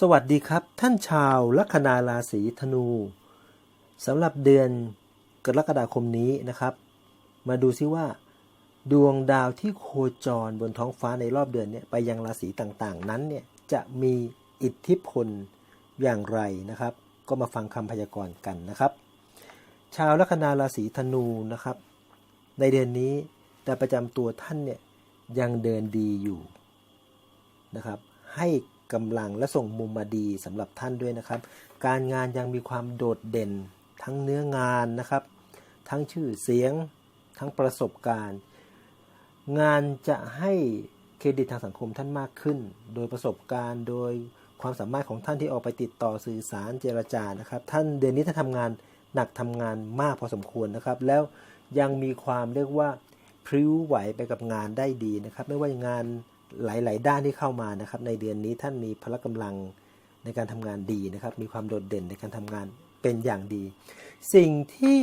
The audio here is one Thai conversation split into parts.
สวัสดีครับท่านชาวลัคนาราศีธนูสำหรับเดือนกรกฎาคมนี้นะครับ มาดูซิว่า ดวงดาวที่โคจรบนท้องฟ้าในรอบเดือนเนี่ยไปยังราศีต่างๆ นั้นเนี่ยจะมีอิทธิพลอย่างไรนะครับ ก็มาฟังคำพยากรณ์กันนะครับ ชาวลัคนาราศีธนูนะครับ ในเดือนนี้ดาวประจำตัวท่านเนี่ยยังเดินดีอยู่นะครับ ให้ กำลังและส่งมุมมาดีสำหรับท่านด้วยนะครับ การงานยังมีความโดดเด่นทั้งเนื้องานนะครับ ทั้งชื่อเสียง ทั้งประสบการณ์ งานจะให้เครดิตทางสังคมท่านมากขึ้น โดยประสบการณ์โดยความสามารถของท่านที่ออกไปติดต่อสื่อสารเจรจานะครับ ท่านเดือนนี้ท่านทำงานหนักทำงานมากพอสมควรนะครับ แล้วยังมีความเรียกว่าพริ้วไหวไปกับงานได้ดีนะครับ ไม่ว่างาน หลาย ๆ ด้านที่เข้ามานะครับ ในเดือนนี้ท่านมีพละกำลังในการทำงานดีนะครับ มีความโดดเด่นในการทำงานเป็นอย่างดี สิ่งที่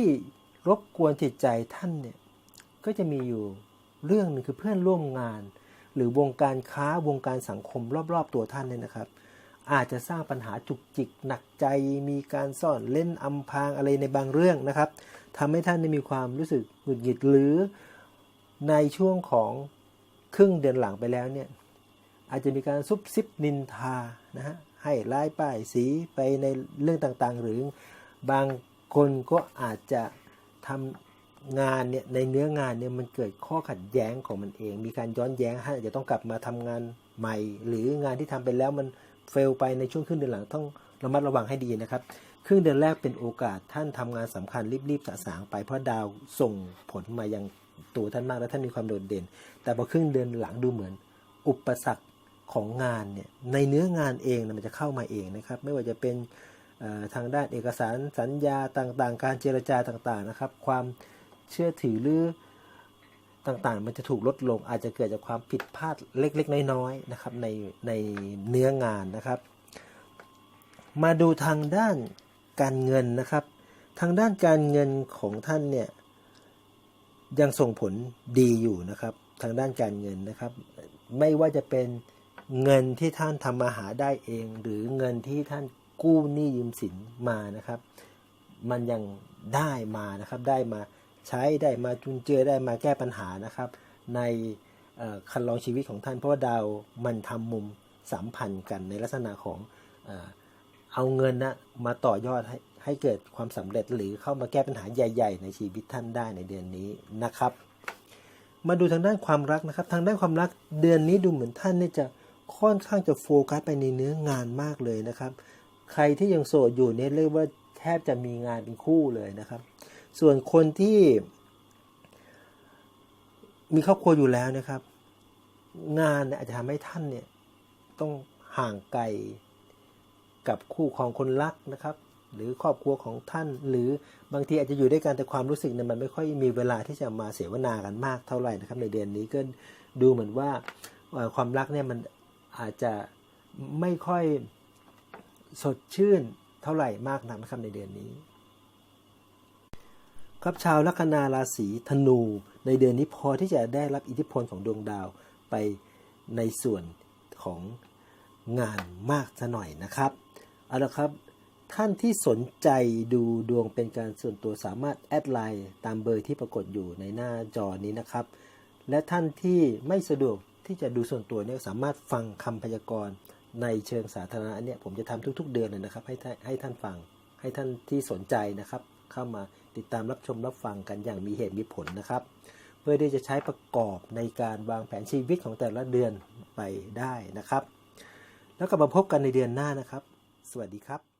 รบกวนจิตใจท่านเนี่ยก็จะมีอยู่เรื่องหนึงคือเพื่อนร่วมงาน หรือวงการค้าวงการสังคมรอบ ๆ ตัวท่านเนี่ยนะครับ อาจจะสร้างปัญหาจุกจิกหนักใจ มีการซ่อนเล่นอำพรางอะไรในบางเรื่องนะครับทำให้ท่านได้มีความรู้สึกหงุดหงิดหรือในช่วงของ ครึ่งเดือนหลังไปแล้วเนี่ยอาจจะมีการซุบซิบนินทานะฮะให้ร้ายป้ายสีไปในเรื่องต่างๆ หรือบางคนก็อาจจะทำงานเนี่ยในเนื้องานเนี่ยมันเกิดข้อขัดแย้งของมันเอง มีการย้อนแย้งให้จะต้องกลับมาทำงานใหม่ หรืองานที่ทำไปแล้วมันเฟลไปในช่วงครึ่งเดือนหลังต้องระมัดระวังให้ดีนะครับครึ่งเดือนแรกเป็นโอกาสท่านทำงานสำคัญรีบๆสะสางไปเพราะดาวส่งผลมายัง ตัวท่านมากและท่านมีความโดดเด่น แต่พอครึ่งเดือนหลังดูเหมือน อุปสรรคของงานเนี่ยในเนื้องานเองนะมันจะเข้ามาเองนะครับ ไม่ว่าจะเป็นทางด้านเอกสารสัญญาต่างๆ การเจรจาต่างๆนะครับ ความเชื่อถือหรือต่างๆ มันจะถูกลดลงอาจจะเกิดจากความผิดพลาดเล็กๆ น้อยๆนะครับในในเนื้องานนะครับ มาดูทางด้านการเงินนะครับ ทางด้านการเงินของท่านเนี่ย ยังส่งผลดีอยู่นะครับ ทางด้านการเงินนะครับ ไม่ว่าจะเป็นเงินที่ท่านทำมาหาได้เอง หรือเงินที่ท่านกู้หนี้ยืมสินมานะครับ มันยังได้มานะครับ ได้มาใช้ได้มาจุนเจือได้มาแก้ปัญหานะครับ ในคันลองชีวิตของท่านเพราะว่าดาวมันทำมุมสัมพันธ์กันในลักษณะของเอ่อเอาเงินนะมาต่อยอดให้ ให้เกิดความสำเร็จหรือเข้ามาแก้ปัญหาใหญ่ ๆ ในชีวิตท่านได้ในเดือนนี้นะครับ มาดูทางด้านความรักนะครับ ทางด้านความรักเดือนนี้ดูเหมือนท่านเนี่ยจะค่อนข้างจะโฟกัสไปในเนื้องานมากเลยนะครับ ใครที่ยังโสดอยู่เนี่ยเรียกว่าแทบจะมีงานเป็นคู่เลยนะครับ ส่วนคนที่ มีครอบครัวอยู่แล้วนะครับ งานเนี่ยอาจจะทำให้ท่านเนี่ยต้องห่างไกลกับคู่ของคนรักนะครับ หรือครอบครัวของท่าน หรือบางทีอาจจะอยู่ด้วยกันแต่ความรู้สึกเนี่ยมันไม่ค่อยมีเวลาที่จะมาเสวนากันมากเท่าไหร่นะครับ ในเดือนนี้ก็ดูเหมือนว่าความรักเนี่ยมันอาจจะไม่ค่อยสดชื่นเท่าไหร่มากนักนะครับในเดือนนี้ ครับชาวลัคนาราศีธนูในเดือนนี้พอที่จะได้รับอิทธิพลของดวงดาวไปในส่วนของงานมากซะหน่อยนะครับ เอาละครับ ท่านที่สนใจดูดวงเป็นการส่วนตัวสามารถแอดไลน์ตามเบอร์ที่ปรากฏอยู่ในหน้าจอนี้นะครับ และท่านที่ไม่สะดวกที่จะดูส่วนตัวเนี่ยสามารถฟังคำพยากรณ์ในเชิงสาธารณะเนี่ยผมจะทำทุกๆ เดือนเลยนะครับ ให้ให้ท่านฟัง ให้ท่านที่สนใจนะครับ เข้ามาติดตามรับชมรับฟังกันอย่างมีเหตุมีผลนะครับ เพื่อที่จะใช้ประกอบในการวางแผนชีวิตของแต่ละเดือนไปได้นะครับ แล้วกลับมาพบกันในเดือนหน้านะครับ สวัสดีครับ